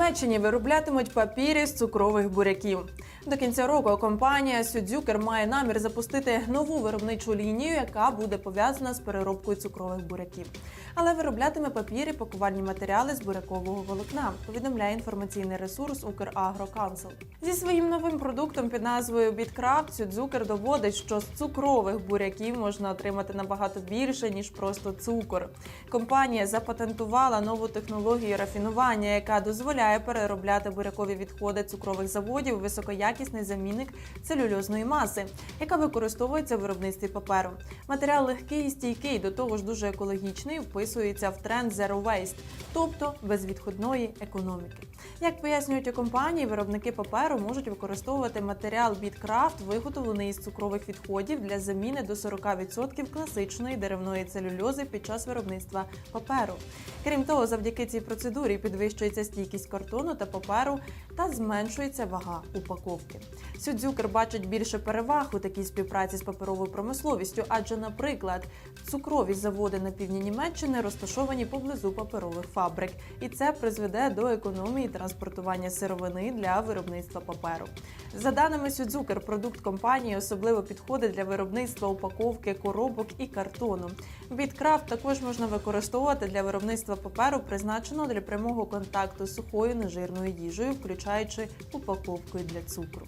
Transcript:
Німеччині вироблятимуть папірі з цукрових буряків. До кінця року компанія Сюдзюкер має намір запустити нову виробничу лінію, яка буде пов'язана з переробкою цукрових буряків. Але вироблятиме папір і пакувальні матеріали з бурякового волокна. Повідомляє інформаційний ресурс Украгрокансел. Зі своїм новим продуктом під назвою BitCraft Сюдзюкер доводить, що з цукрових буряків можна отримати набагато більше ніж просто цукор. Компанія запатентувала нову технологію рафінування, яка дозволяє переробляти бурякові відходи цукрових заводів у високоякісний замінник целюльозної маси, яка використовується в виробництві паперу. Матеріал легкий і стійкий, до того ж дуже екологічний, вписується в тренд Zero Waste, тобто безвідходної економіки. Як пояснюють у компанії, виробники паперу можуть використовувати матеріал BitCraft, виготовлений із цукрових відходів для заміни до 40% класичної деревної целюльози під час виробництва паперу. Крім того, завдяки цій процедурі підвищується стійкість картону та паперу та зменшується вага упаковки. Сюдзюкер бачить більше переваг у такій співпраці з паперовою промисловістю, адже, наприклад, цукрові заводи на півдні Німеччини розташовані поблизу паперових фабрик, і це призведе до економії транспортування сировини для виробництва паперу. За даними Сюдзюкер, продукт компанії особливо підходить для виробництва упаковки коробок і картону. Біткрафт також можна використовувати для виробництва паперу, призначеного для прямого контакту з сухою нежирною їжею, включаючи упаковкою для цукру.